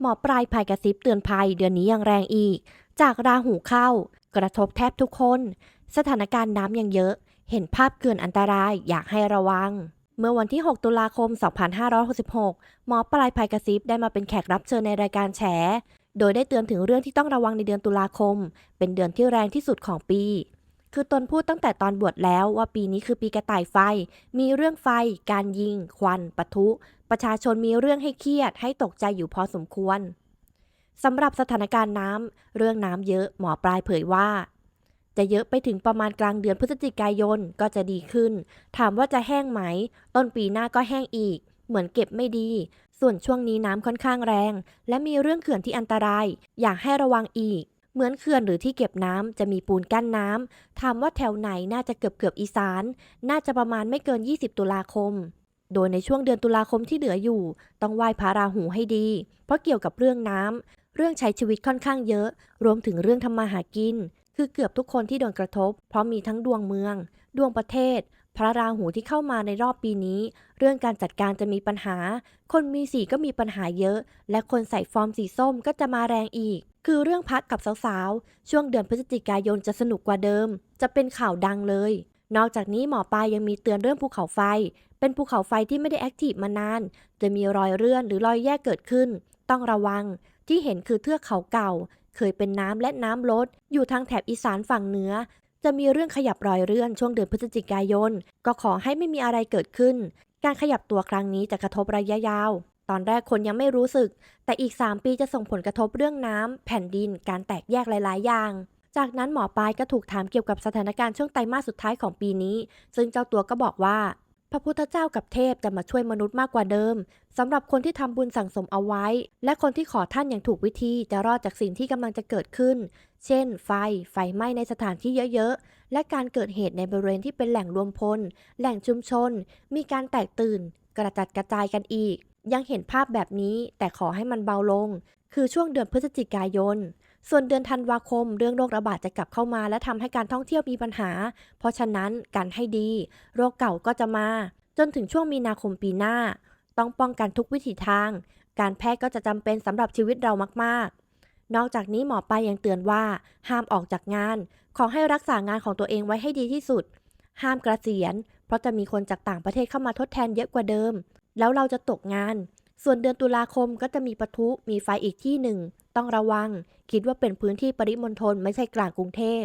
หมอปลายภัยกระซิบเตือนภัยเดือนนี้ยังแรงอีก จากราหูเข้า กระทบแทบทุกคน สถานการณ์น้ำยังเยอะ เห็นภาพเกินอันตรายอยากให้ระวัง เมื่อวันที่ 6 ตุลาคม 2566 หมอปลายภัยกระซิบได้มาเป็นแขกรับเชิญในรายการแฉ โดยได้เตือนถึงเรื่องที่ต้องระวังในเดือนตุลาคม เป็นเดือนที่แรงที่สุดของปี คือตนพูดตั้งแต่ตอนบวชแล้วว่าปีนี้คือปีกระต่ายไฟ มีเรื่องไฟ การยิง ควันปะทุ ประชาชนมีเรื่องให้เครียด ให้ตกใจอยู่พอสมควรสำหรับสถานการณ์น้ำเรื่องน้ำเยอะหมอปลายเผยว่า จะเยอะไปถึงประมาณกลางเดือนพฤศจิกายนก็จะดีขึ้น ถามว่าจะแห้งไหม ต้นปีหน้าก็แห้งอีก เหมือนเก็บไม่ดี ส่วนช่วงนี้น้ำค่อนข้างแรง และมีเรื่องเขื่อนที่อันตราย อยากให้ระวังอีก เหมือนเขื่อนหรือที่เก็บน้ำจะมีปูนกั้นน้ำถามว่าแถวไหนน่าจะเกือบเกือบอีสาน น่าจะประมาณไม่เกิน 20 ตุลาคม โดยในช่วงเดือนตุลาคมที่เหลืออยู่ ต้องไหว้พระราหูให้ดี เพราะเกี่ยวกับเรื่องน้ำเรื่องใช้ชีวิตค่อนข้างเยอะ รวมถึงเรื่องทำมาหากิน คือเกือบทุกคนที่โดนกระทบ เพราะมีทั้งดวงเมือง ดวงประเทศ พระราหูที่เข้ามาในรอบปีนี้ เรื่องการจัดการจะมีปัญหา คนมีสีก็มีปัญหาเยอะ และคนใส่ฟอร์มสีส้มก็จะมาแรงอีก คือเรื่องพักกับสาวๆ ช่วงเดือนพฤศจิกายนจะสนุกกว่าเดิม จะเป็นข่าวดังเลย นอกจากนี้หมอปลายยังมีเตือนเรื่องภูเขาไฟ เป็นภูเขาไฟที่ไม่ได้แอคทีฟมานาน จะมีรอยเลื่อนหรือรอยแยกเกิดขึ้น ต้องระวัง ที่เห็นคือเทือกเขาเก่า เคยเป็นน้ำและน้ำลด อยู่ทางแถบอีสานฝั่งเหนือ จะมีเรื่องขยับรอยเลื่อนช่วงเดือนพฤศจิกายน ก็ขอให้ไม่มีอะไรเกิดขึ้น การขยับตัวครั้งนี้จะกระทบระยะยาว ตอนแรกคนยังไม่รู้สึก แต่อีก 3 ปีจะส่งผลกระทบเรื่องน้ำ แผ่นดิน การแตกแยกหลาย ๆ อย่าง จากนั้นหมอปลายก็ถูกถามเกี่ยวกับสถานการณ์ช่วงไตรมาสสุดท้ายของปีนี้ ซึ่งเจ้าตัวก็บอกว่า พระพุทธเจ้ากับเทพจะมาช่วยมนุษย์มากกว่าเดิมสำหรับคนที่ทำบุญสั่งสมเอาไว้ และคนที่ขอท่านอย่างถูกวิธีจะรอดจากสิ่งที่กำลังจะเกิดขึ้น เช่น ไฟ ไฟไหม้ในสถานที่เยอะ ๆ และการเกิดเหตุในบริเวณที่เป็นแหล่งรวมพล แหล่งชุมชน มีการแตกตื่น กระจัดกระจายกันอีก ยังเห็นภาพแบบนี้แต่ขอให้มันเบาลง คือช่วงเดือนพฤศจิกายน ส่วนเดือนธันวาคม เรื่องโรคระบาดจะกลับเข้ามา และทำให้การท่องเที่ยวมีปัญหา เพราะฉะนั้นการให้ดี โรคเก่าก็จะมา จนถึงช่วงมีนาคมปีหน้า ต้องป้องกันทุกวิถีทาง การแพทย์ก็จะจำเป็นสำหรับชีวิตเรามากๆ นอกจากนี้หมอปลายยังเตือนว่า ห้ามออกจากงาน ขอให้รักษางานของตัวเองไว้ให้ดีที่สุด ห้ามกระเกษียณเพราะจะมีคนจากต่างประเทศเข้ามาทดแทนเยอะกว่าเดิม แล้วเราจะตกงาน ส่วนเดือนตุลาคมก็จะมีปะทุ มีไฟอีกที่หนึ่ง ต้องระวัง คิดว่าเป็นพื้นที่ปริมณฑลไม่ใช่กลางกรุงเทพ